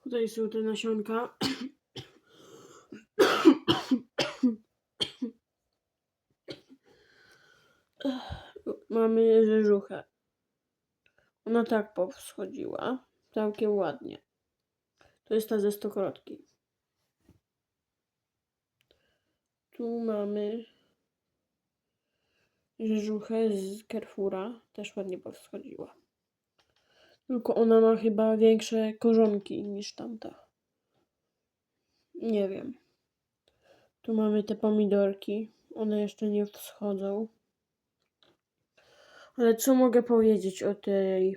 Tutaj są te nasionka. Mamy rzeżuchę. Ona tak powschodziła. Całkiem ładnie. To jest ta ze stokrotki. Tu mamy rzeżuchę z Carrefoura. Też ładnie powschodziła. Tylko ona ma chyba większe korzonki niż tamta. Nie wiem. Tu mamy te pomidorki. One jeszcze nie wschodzą. Ale co mogę powiedzieć o tej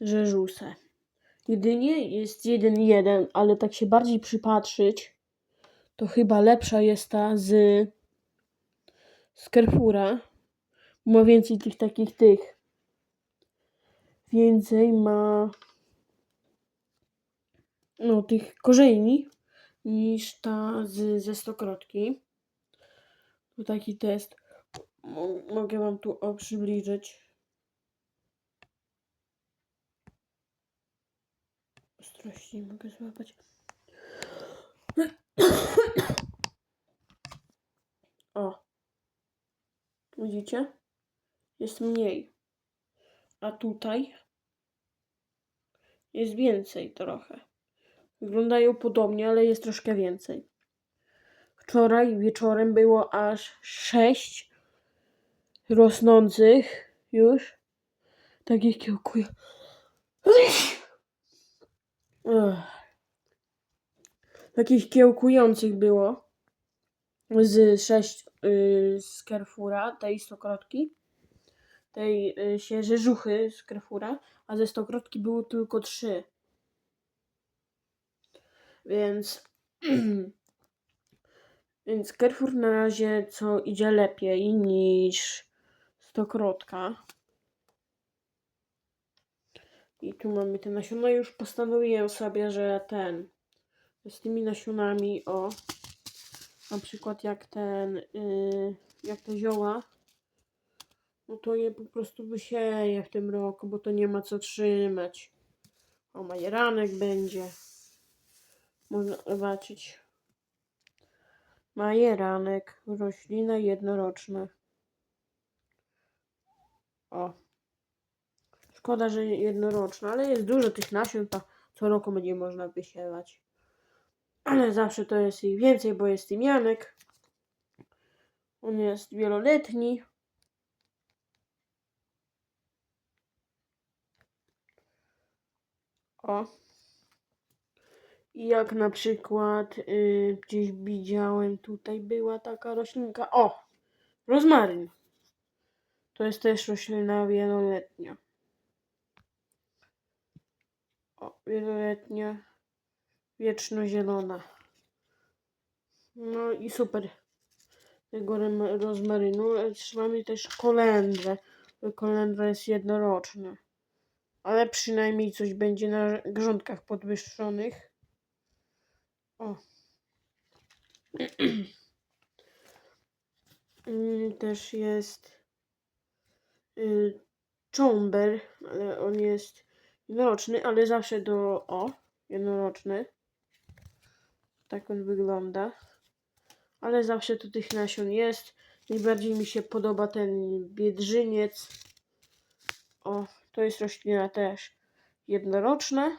rzeżuse? Jedynie jest jeden jeden, ale tak się bardziej przypatrzyć, to chyba lepsza jest ta z, z Carrefoura. Ma więcej tych takich tych. Więcej ma no tych korzeni niż ta z, ze stokrotki. Tu taki test. Mo- Mogę wam tu o przybliżyć. Ostrości nie mogę złapać. O. Widzicie? Jest mniej. A tutaj jest więcej trochę. Wyglądają podobnie, ale jest troszkę więcej. Wczoraj wieczorem było aż sześć rosnących już takich kiełkuj. Takich kiełkujących było z sześć y, z Carrefoura, tej stokrotki, tej y, się rzeżuchy z Carrefoura, a ze stokrotki było tylko trzy. Więc więc Carrefour na razie co idzie lepiej niż stokrotka. I tu mamy te nasiona. Już postanowiłem sobie, że ten z tymi nasionami, o na przykład jak ten, yy, jak te zioła, no to je po prostu wysieję w tym roku, bo to nie ma co trzymać. O, majeranek będzie. Można zobaczyć. Majeranek, roślina jednoroczna. O. Szkoda, że jednoroczna, ale jest dużo tych nasion, to co roku będzie można wysiewać. Ale zawsze to jest ich więcej, bo jest tymianek. On jest wieloletni. O. I jak na przykład y, gdzieś widziałem, tutaj była taka roślinka. O! Rozmaryn. To jest też roślina wieloletnia. O, wieloletnia, wiecznozielona. No i super. Tego rozmarynu. Trzymamy też kolendrę. Kolendra jest jednoroczna. Ale przynajmniej coś będzie na grządkach podwyższonych. O. Mm, Też jest y, ale on jest jednoroczny, ale zawsze do o, jednoroczny. Tak on wygląda. Ale zawsze tu tych nasion jest. Najbardziej mi się podoba ten biedrzyniec. O, to jest roślina też jednoroczna,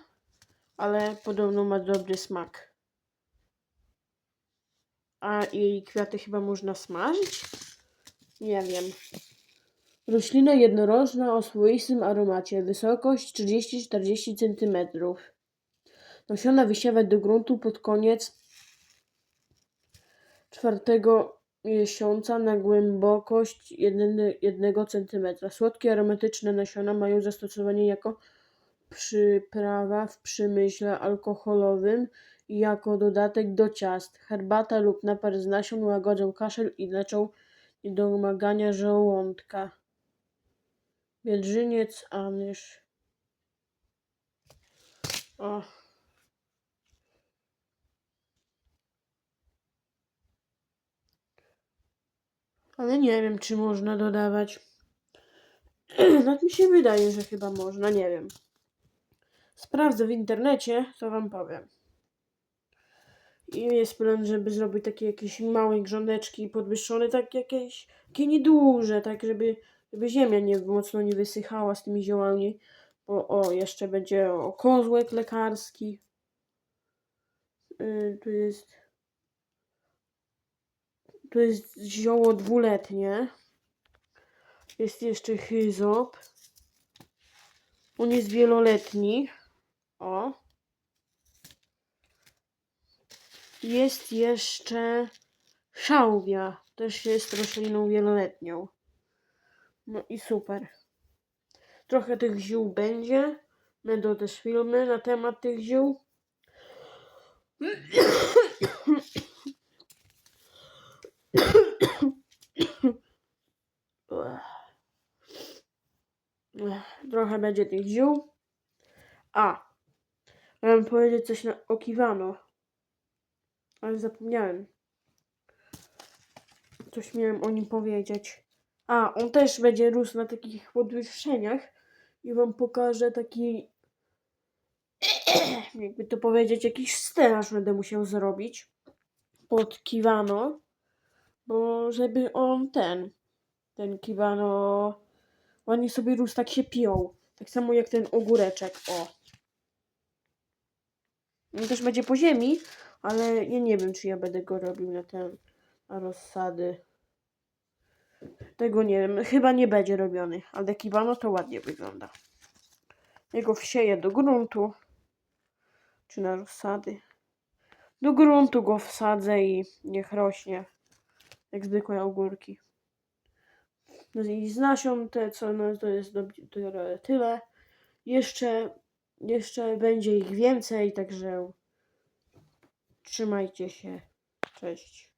ale podobno ma dobry smak. A jej kwiaty chyba można smażyć? Nie wiem. Roślina jednoroczna o swoistym aromacie. Wysokość 30-40 cm. Nasiona wysiewać do gruntu pod koniec czwartego miesiąca na głębokość 1 cm. Słodkie, aromatyczne nasiona mają zastosowanie jako przyprawa w przemyśle alkoholowym i jako dodatek do ciast. Herbata lub napar z nasion łagodzą kaszel i leczą niedomagania żołądka. Biedrzyniec, anyż. O. Ale nie wiem, czy można dodawać. Tak mi się wydaje, że chyba można, nie wiem. sprawdzę w internecie, to wam powiem. I jest plan, żeby zrobić takie jakieś małe grządeczki podwyższone, tak jakieś, takie nieduże, tak żeby, żeby ziemia nie mocno nie wysychała z tymi ziołami. Bo o, jeszcze będzie o, kozłek lekarski. Y, tu jest tu jest zioło dwuletnie. Jest jeszcze hyzop. On jest wieloletni. O. Jest jeszcze szałwia. Też jest rośliną wieloletnią. No i super. Trochę tych ziół będzie. Będą też filmy na temat tych ziół. Trochę będzie tych ziół. A, miałem powiedzieć coś na, o Kiwano. Ale zapomniałem. Coś miałem o nim powiedzieć. A, on też będzie rósł na takich podwyższeniach. I wam pokażę taki. Jakby to powiedzieć, jakiś stelaż będę musiał zrobić. Pod Kiwano. Bo żeby on ten. Ten Kiwano. Ładnie sobie rósł, tak się piął. Tak samo jak ten ogóreczek. O. On też będzie po ziemi, ale ja nie wiem, czy ja będę go robił na ten na rozsady. Tego nie wiem. Chyba nie będzie robiony. Ale kibano to ładnie wygląda. Jego wsieję do gruntu. Czy na rozsady. Do gruntu go wsadzę i niech rośnie. Jak zwykłe ogórki. No I z nasion te, co no, to jest do, do, tyle. Jeszcze, jeszcze będzie ich więcej, także trzymajcie się. Cześć.